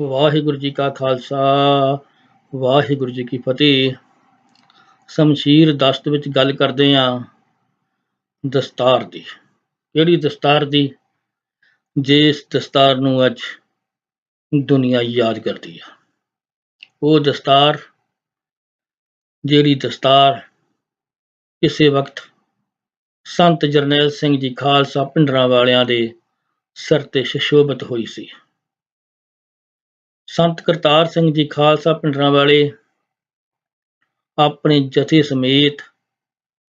ਵਾਹਿਗੁਰੂ ਜੀ ਕਾ ਖਾਲਸਾ, ਵਾਹਿਗੁਰੂ ਜੀ ਕੀ ਫਤਿਹ। ਸ਼ਮਸ਼ੀਰ ਦਸਤ ਵਿੱਚ ਗੱਲ ਕਰਦੇ ਹਾਂ ਦਸਤਾਰ ਦੀ। ਕਿਹੜੀ ਦਸਤਾਰ ਦੀ? ਜਿਸ ਦਸਤਾਰ ਨੂੰ ਅੱਜ ਦੁਨੀਆ ਯਾਦ ਕਰਦੀ ਆ। ਉਹ ਦਸਤਾਰ, ਜਿਹੜੀ ਦਸਤਾਰ ਕਿਸੇ ਵਕਤ ਸੰਤ ਜਰਨੈਲ ਸਿੰਘ ਜੀ ਖਾਲਸਾ ਪਿੰਡਰਾਂ ਵਾਲਿਆਂ ਦੇ ਸਿਰ ਤੇ ਸ਼ਸ਼ੋਭਤ ਹੋਈ ਸੀ। ਸੰਤ ਕਰਤਾਰ ਸਿੰਘ ਜੀ ਖਾਲਸਾ ਪਿੰਡਰਾਂ ਵਾਲੇ ਆਪਣੇ ਜਥੇ ਸਮੇਤ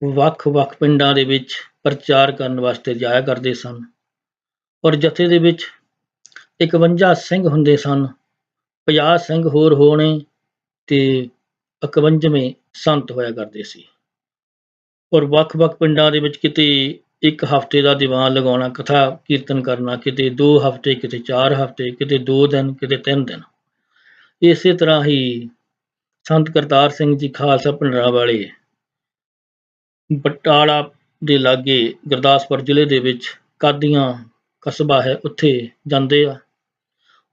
ਵੱਖ-ਵੱਖ ਪਿੰਡਾਂ ਦੇ ਵਿੱਚ ਪ੍ਰਚਾਰ ਕਰਨ ਵਾਸਤੇ ਜਾਇਆ ਕਰਦੇ ਸਨ ਔਰ ਜਥੇ ਦੇ ਵਿੱਚ 51 ਸਿੰਘ ਹੁੰਦੇ ਸਨ 50 ਸਿੰਘ ਹੋਰ ਹੋਣੇ ਤੇ 51ਵੇਂ ਸੰਤ ਹੋਇਆ ਕਰਦੇ ਸੀ ਔਰ ਵੱਖ-ਵੱਖ ਪਿੰਡਾਂ ਦੇ ਵਿੱਚ ਕਿਤੇ ਇੱਕ ਹਫ਼ਤੇ ਦਾ ਦੀਵਾਨ ਲਗਾਉਣਾ, ਕਥਾ ਕੀਰਤਨ ਕਰਨਾ, ਕਿਤੇ ਦੋ ਹਫ਼ਤੇ, ਕਿਤੇ ਚਾਰ ਹਫ਼ਤੇ, ਕਿਤੇ ਦੋ ਦਿਨ, ਕਿਤੇ ਤਿੰਨ ਦਿਨ। ਇਸੇ ਤਰ੍ਹਾਂ ਹੀ ਸੰਤ ਕਰਤਾਰ ਸਿੰਘ ਜੀ ਖਾਲਸਾ ਪਿੰਡਰਾਂ ਵਾਲੇ ਬਟਾਲਾ ਦੇ ਲਾਗੇ ਗੁਰਦਾਸਪੁਰ ਜ਼ਿਲ੍ਹੇ ਦੇ ਵਿੱਚ ਕਾਦੀਆਂ ਕਸਬਾ ਹੈ, ਉੱਥੇ ਜਾਂਦੇ ਆ।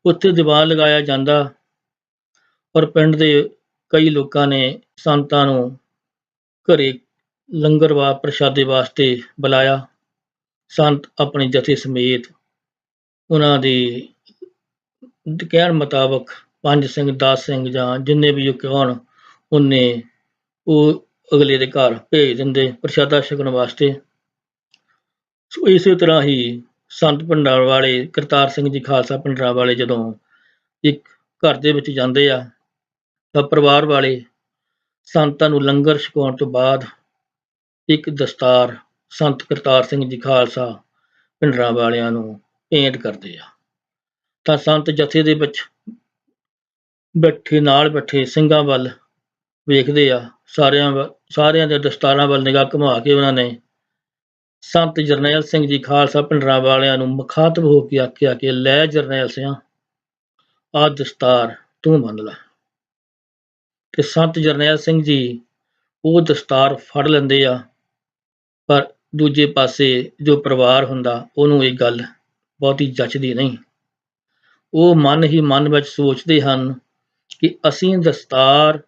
ਉੱਥੇ ਦੀਵਾਨ ਲਗਾਇਆ ਜਾਂਦਾ ਔਰ ਪਿੰਡ ਦੇ ਕਈ ਲੋਕਾਂ ਨੇ ਸੰਤਾਂ ਨੂੰ ਘਰੇ ਲੰਗਰ ਵਾ ਪ੍ਰਸ਼ਾਦੇ ਵਾਸਤੇ ਬੁਲਾਇਆ। ਸੰਤ ਆਪਣੇ ਜਥੇ ਸਮੇਤ ਉਹਨਾਂ ਦੇ ਕਹਿਣ ਮੁਤਾਬਕ ਪੰਜ ਸਿੰਘ 10 ਸਿੰਘ ਜਾਂ ਜਿੰਨੇ ਵੀ ਉਹ ਹੋਣ, ਉਹਨੇ ਉਹ ਅਗਲੇ ਦੇ ਘਰ ਭੇਜ ਦਿੰਦੇ ਪ੍ਰਸ਼ਾਦਾ ਛਕਣ ਵਾਸਤੇ। ਸੋ ਇਸੇ ਤਰ੍ਹਾਂ ਹੀ ਸੰਤ ਭੰਡਾਰ ਵਾਲੇ ਕਰਤਾਰ ਸਿੰਘ ਜੀ ਖਾਲਸਾ ਭੰਡਾਰ ਵਾਲੇ ਜਦੋਂ ਇੱਕ ਘਰ ਦੇ ਵਿੱਚ ਜਾਂਦੇ ਆ, ਤਾਂ ਪਰਿਵਾਰ ਵਾਲੇ ਸੰਤਾਂ ਨੂੰ ਲੰਗਰ ਛਕਾਉਣ ਤੋਂ ਬਾਅਦ ਇੱਕ ਦਸਤਾਰ ਸੰਤ ਕਰਤਾਰ ਸਿੰਘ ਜੀ ਖਾਲਸਾ ਭਿੰਡਰਾਂ ਵਾਲਿਆਂ ਨੂੰ ਭੇਂਟ ਕਰਦੇ ਆ। ਤਾਂ ਸੰਤ ਜਥੇ ਦੇ ਵਿੱਚ ਬੈਠੇ, ਨਾਲ ਬੈਠੇ ਸਿੰਘਾਂ ਵੱਲ ਵੇਖਦੇ ਆ, ਸਾਰਿਆਂ ਸਾਰਿਆਂ ਦੇ ਦਸਤਾਰਾਂ ਵੱਲ ਨਿਗਾਹ ਘੁਮਾ ਕੇ ਉਹਨਾਂ ਨੇ ਸੰਤ ਜਰਨੈਲ ਸਿੰਘ ਜੀ, ਖਾਲਸਾ ਭਿੰਡਰਾਂ ਵਾਲਿਆਂ ਨੂੰ ਮੁਖਾਤਬ ਹੋ ਕੇ ਆਖਿਆ ਕਿ ਲੈ ਜਰਨੈਲ ਸਿਆਂ ਆ ਦਸਤਾਰ ਤੂੰ ਮੰਨ ਲੈ। ਤੇ ਸੰਤ ਜਰਨੈਲ ਸਿੰਘ ਜੀ ਉਹ ਦਸਤਾਰ ਫੜ ਲੈਂਦੇ ਆ, ਪਰ ਦੂਜੇ ਪਾਸੇ ਜੋ ਪਰਿਵਾਰ ਹੁੰਦਾ, ਉਹਨੂੰ ਇਹ ਗੱਲ ਬਹੁਤੀ ਜੱਚਦੀ ਨਹੀਂ। ਉਹ ਮਨ ਹੀ ਮਨ ਵਿੱਚ ਸੋਚਦੇ ਹਨ ਕਿ ਅਸੀਂ ਦਸਤਾਰ,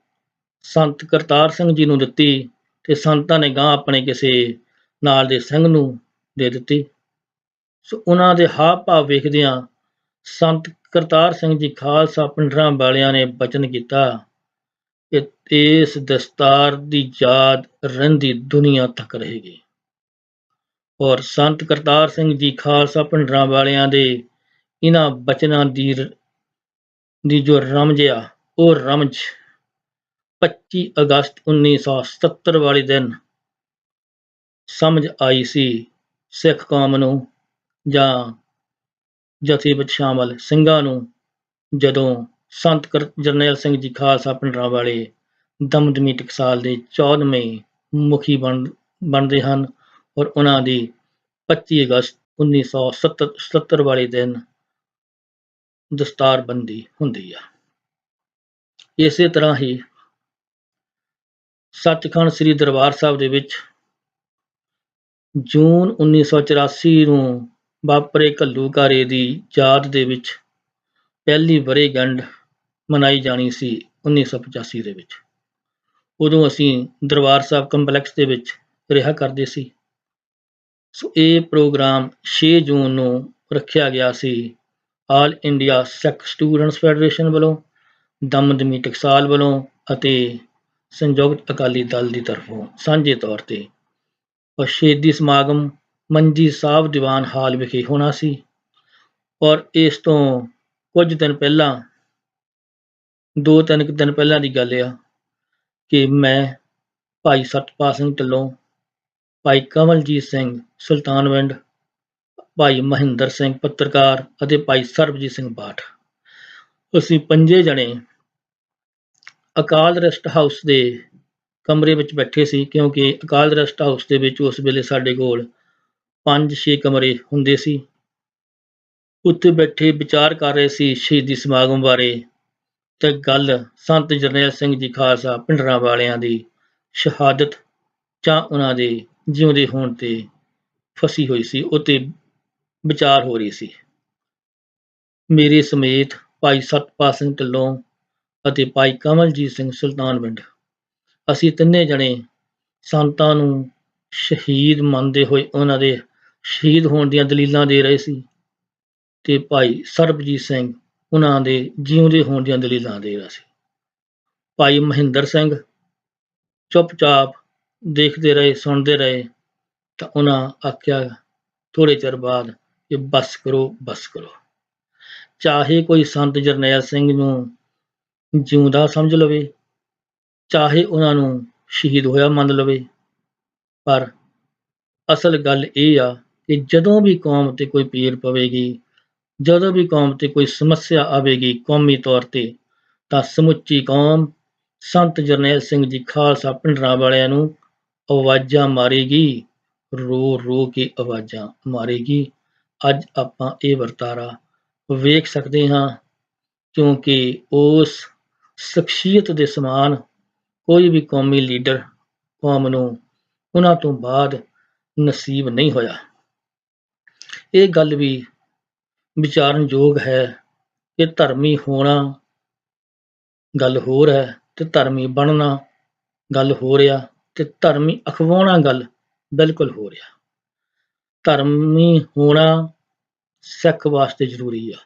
ਸੰਤ ਕਰਤਾਰ ਸਿੰਘ ਜੀ ਨੂੰ ਦਿੱਤੀ ਤੇ ਸੰਤਾਂ ਨੇ ਗਾਂ ਆਪਣੇ ਕਿਸੇ ਨਾਲ ਦੇ ਸਿੰਘ ਨੂੰ ਦੇ ਦਿੱਤੀ। ਸੋ ਉਹਨਾਂ ਦੇ ਹਾਵ ਭਾਵ ਵੇਖਦਿਆਂ ਸੰਤ ਕਰਤਾਰ ਸਿੰਘ ਜੀ ਖਾਲਸਾ ਪਿੰਡਰਾਂ ਵਾਲਿਆਂ ਨੇ ਬਚਨ ਕੀਤਾ ਕਿ ਇਸ ਦਸਤਾਰ ਦੀ ਯਾਦ ਰਹਿੰਦੀ ਦੁਨੀਆ ਤੱਕ ਰਹੇਗੀ। ਔਰ ਸੰਤ ਕਰਤਾਰ ਸਿੰਘ ਜੀ ਖਾਲਸਾ ਪਿੰਡਰਾਂ ਵਾਲਿਆਂ ਦੇ ਇਹਨਾਂ ਬਚਨਾਂ ਦੀ ਦੀ ਜੋ ਰਮਜ ਉਹ ਰਮਜ 25 ਅਗਸਤ 1970 ਵਾਲੇ ਦਿਨ ਸਮਝ ਆਈ ਸੀ ਸਿੱਖ ਕੌਮ ਨੂੰ ਜਾਂ ਜਥੇ ਵਿੱਚ ਸ਼ਾਮਲ ਸਿੰਘਾਂ ਨੂੰ ਜਦੋਂ ਸੰਤ ਜਰਨੈਲ ਸਿੰਘ ਜੀ ਖਾਲਸਾ ਪਿੰਡਰਾਂ ਵਾਲੇ ਦਮਦਮੀ ਟਕਸਾਲ ਦੇ 14ਵੇਂ ਮੁਖੀ ਬਣ, ਬਣਦੇ ਹਨ ਔਰ ਉਹਨਾਂ ਦੀ 25 ਅਗਸਤ 1977 ਵਾਲੇ ਦਿਨ ਦਸਤਾਰਬੰਦੀ ਹੁੰਦੀ ਆ। ਇਸੇ ਤਰ੍ਹਾਂ ਹੀ ਸੱਚਖੰਡ ਸ੍ਰੀ ਦਰਬਾਰ ਸਾਹਿਬ ਦੇ ਵਿੱਚ ਜੂਨ 1984 ਨੂੰ ਵਾਪਰੇ ਘੱਲੂਕਾਰੇ ਦੀ ਯਾਦ ਦੇ ਵਿੱਚ ਪਹਿਲੀ ਵਰੇਗੰਢ ਮਨਾਈ ਜਾਣੀ ਸੀ 1985 ਦੇ ਵਿੱਚ। ਉਦੋਂ ਅਸੀਂ ਦਰਬਾਰ ਸਾਹਿਬ ਕੰਪਲੈਕਸ ਦੇ ਵਿੱਚ ਰਿਹਾ ਕਰਦੇ ਸੀ। ਸੋ ਇਹ ਪ੍ਰੋਗਰਾਮ 6 ਜੂਨ ਨੂੰ ਰੱਖਿਆ ਗਿਆ ਸੀ। All India Sikh students federation ਵੱਲੋਂ ਦਮਦਮੀ ਟਕਸਾਲ ਵੱਲੋਂ ਅਤੇ ਸੰਯੁਕਤ ਅਕਾਲੀ ਦਲ ਦੀ ਤਰਫੋਂ ਸਾਂਝੇ ਤੌਰ ਤੇ ਔਰ ਸ਼ਹੀਦੀ ਸਮਾਗਮ ਮੰਜੀ ਸਾਹਿਬ ਦੀਵਾਨ ਹਾਲ ਵਿਖੇ ਹੋਣਾ ਸੀ ਔਰ ਇਸ ਤੋਂ ਕੁਝ ਦਿਨ ਪਹਿਲਾਂ, ਦੋ ਤਿੰਨ ਦਿਨ ਪਹਿਲਾਂ ਦੀ ਗੱਲ ਆ ਕਿ ਮੈਂ ਭਾਈ ਸਤਪਾਲ ਸਿੰਘ ਢਿੱਲੋਂ, ਭਾਈ ਕਮਲਜੀਤ ਸਿੰਘ ਸੁਲਤਾਨਵਿੰਡ, ਭਾਈ ਮਹਿੰਦਰ ਸਿੰਘ ਪੱਤਰਕਾਰ ਅਤੇ ਭਾਈ ਸਰਬਜੀਤ ਸਿੰਘ ਬਾਠ, ਅਸੀਂ ਪੰਜੇ ਜਣੇ ਅਕਾਲ ਰੈਸਟ ਹਾਊਸ ਦੇ ਕਮਰੇ ਵਿੱਚ ਬੈਠੇ ਸੀ, ਕਿਉਂਕਿ ਅਕਾਲ ਰੈਸਟ ਹਾਊਸ ਦੇ ਵਿੱਚ ਉਸ ਵੇਲੇ ਸਾਡੇ ਕੋਲ 5-6 ਕਮਰੇ ਹੁੰਦੇ ਸੀ। ਉੱਥੇ ਬੈਠੇ ਵਿਚਾਰ ਕਰ ਰਹੇ ਸੀ ਸ਼ਹੀਦੀ ਸਮਾਗਮ ਬਾਰੇ ਤੇ ਗੱਲ ਸੰਤ ਜਰਨੈਲ ਸਿੰਘ ਜੀ ਖਾਲਸਾ ਪਿੰਡਰਾਂ ਵਾਲਿਆਂ ਦੀ ਸ਼ਹਾਦਤ ਜਾਂ ਉਹਨਾਂ ਦੇ ਜਿਉਂਦੇ ਹੋਣ ਤੇ ਫਸੀ ਹੋਈ ਸੀ ਉਤੇ ਵਿਚਾਰ ਹੋ ਰਹੀ ਸੀ। ਮੇਰੇ ਸਮੇਤ ਭਾਈ ਸਤਪਾਲ ਸਿੰਘ ਢਿੱਲੋਂ ਅਤੇ ਭਾਈ ਕਮਲਜੀਤ ਸਿੰਘ ਸੁਲਤਾਨਵਿੰਡ। ਅਸੀਂ ਤਿੰਨੇ ਜਣੇ ਸੰਤਾਂ ਨੂੰ ਸ਼ਹੀਦ ਮੰਨਦੇ ਹੋਏ ਉਹਨਾਂ ਦੇ ਸ਼ਹੀਦ ਹੋਣ ਦੀਆਂ ਦਲੀਲਾਂ ਦੇ ਰਹੇ ਸੀ ਤੇ ਭਾਈ ਸਰਬਜੀਤ ਸਿੰਘ ਉਹਨਾਂ ਦੇ ਜਿਉਂਦੇ ਹੋਣ ਦੀਆਂ ਦਲੀਲਾਂ ਦੇ ਰਿਹਾ ਸੀ। ਭਾਈ ਮਹਿੰਦਰ ਸਿੰਘ ਚੁੱਪਚਾਪ ਦੇਖਦੇ ਰਹੇ, ਸੁਣਦੇ ਰਹੇ ਤਾਂ ਉਹਨਾਂ ਆਖਿਆ ਥੋੜੇ ਚਿਰ ਬਾਅਦ ਕਿ ਬਸ ਕਰੋ ਬਸ ਕਰੋ। ਚਾਹੇ ਕੋਈ ਸੰਤ ਜਰਨੈਲ ਸਿੰਘ ਨੂੰ ਜਿਉਂਦਾ ਸਮਝ ਲਵੇ, ਚਾਹੇ ਉਹਨਾਂ ਨੂੰ ਸ਼ਹੀਦ ਹੋਇਆ ਮੰਨ ਲਵੇ। ਪਰ ਅਸਲ ਗੱਲ ਇਹ ਆ ਕਿ ਜਦੋਂ ਵੀ ਕੌਮ ਤੇ ਕੋਈ ਪੀਰ ਪਵੇਗੀ, ਜਦੋਂ ਵੀ ਕੌਮ ਤੇ ਕੋਈ ਸਮੱਸਿਆ ਆਵੇਗੀ ਕੌਮੀ ਤੌਰ ਤੇ, ਤਾਂ ਸਮੁੱਚੀ ਕੌਮ ਸੰਤ ਜਰਨੈਲ ਸਿੰਘ ਜੀ ਖਾਲਸਾ ਪਿੰਡਰਾਂ ਵਾਲਿਆਂ ਨੂੰ ਆਵਾਜ਼ਾਂ ਮਾਰੇਗੀ ਰੋ ਰੋ ਕੇ ਆਵਾਜ਼ਾਂ ਮਾਰੇਗੀ। ਅੱਜ ਆਪਾਂ ਇਹ ਵਰਤਾਰਾ ਵੇਖ ਸਕਦੇ ਹਾਂ, ਕਿਉਂਕਿ ਉਸ ਸ਼ਖਸੀਅਤ ਦੇ ਸਮਾਨ, ਕੋਈ ਵੀ ਕੌਮੀ ਲੀਡਰ, ਕੌਮ ਨੂੰ ਉਹਨਾਂ ਤੋਂ ਬਾਅਦ ਨਸੀਬ ਨਹੀਂ ਹੋਇਆ। ਇਹ ਗੱਲ ਵੀ ਵਿਚਾਰਨਯੋਗ ਹੈ ਕਿ ਧਰਮੀ ਹੋਣਾ ਗੱਲ ਹੋਰ ਹੈ ਤੇ ਧਰਮੀ ਬਣਨਾ ਗੱਲ ਹੋ ਰਿਹਾ ਤੇ ਧਰਮੀ ਅਖਵਾਉਣਾ ਗੱਲ ਬਿਲਕੁਲ ਹੋ ਰਿਹਾ ਧਰਮੀ ਹੋਣਾ ਸਿੱਖ ਵਾਸਤੇ ਜ਼ਰੂਰੀ ਆ।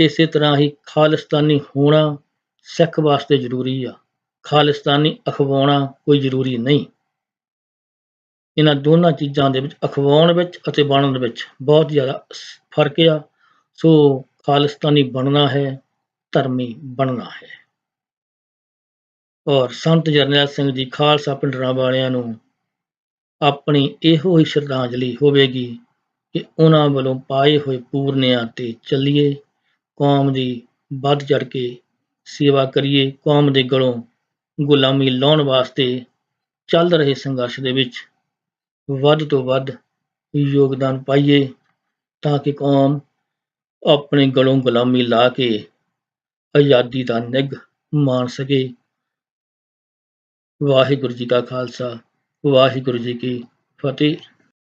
ਇਸੇ ਤਰ੍ਹਾਂ ਹੀ ਖਾਲਿਸਤਾਨੀ ਹੋਣਾ ਸਿੱਖ ਵਾਸਤੇ ਜ਼ਰੂਰੀ ਆ। ਖਾਲਿਸਤਾਨੀ ਅਖਵਾਉਣਾ ਕੋਈ ਜ਼ਰੂਰੀ ਨਹੀਂ। ਇਹਨਾਂ ਦੋਨਾਂ ਚੀਜ਼ਾਂ ਦੇ ਵਿੱਚ, ਅਖਵਾਉਣ ਵਿੱਚ ਅਤੇ ਬਣਨ ਵਿੱਚ ਬਹੁਤ ਜ਼ਿਆਦਾ ਫ਼ਰਕ ਆ। ਸੋ ਖਾਲਿਸਤਾਨੀ ਬਣਨਾ ਹੈ, ਧਰਮੀ ਬਣਨਾ ਹੈ। ਔਰ ਸੰਤ ਜਰਨੈਲ ਸਿੰਘ ਜੀ ਖਾਲਸਾ ਪਿੰਡਰਾਂ ਵਾਲਿਆਂ ਨੂੰ ਆਪਣੀ ਇਹੋ ਹੀ ਸ਼ਰਧਾਂਜਲੀ ਹੋਵੇਗੀ ਕਿ ਉਹਨਾਂ ਵੱਲੋਂ ਪਾਏ ਹੋਏ ਪੂਰਨਿਆਂ ਤੇ ਚੱਲੀਏ। ਕੌਮ ਦੀ ਵੱਧ ਚੜ ਕੇ ਸੇਵਾ ਕਰੀਏ, ਕੌਮ ਦੇ ਗਲੋਂ ਗੁਲਾਮੀ ਲਾਉਣ ਵਾਸਤੇ ਚੱਲ ਰਹੇ ਸੰਘਰਸ਼ ਦੇ ਵਿੱਚ ਵੱਧ ਤੋਂ ਵੱਧ ਯੋਗਦਾਨ ਪਾਈਏ ਤਾਂ ਕਿ ਕੌਮ ਆਪਣੇ ਗਲੋਂ ਗੁਲਾਮੀ ਲਾ ਕੇ ਆਜ਼ਾਦੀ ਦਾ ਨਿੱਘ ਮਾਣ ਸਕੇ। ਵਾਹਿਗੁਰੂ ਜੀ ਕਾ ਖਾਲਸਾ, ਵਾਹਿਗੁਰੂ ਜੀ ਕੀ ਫਤਿਹ।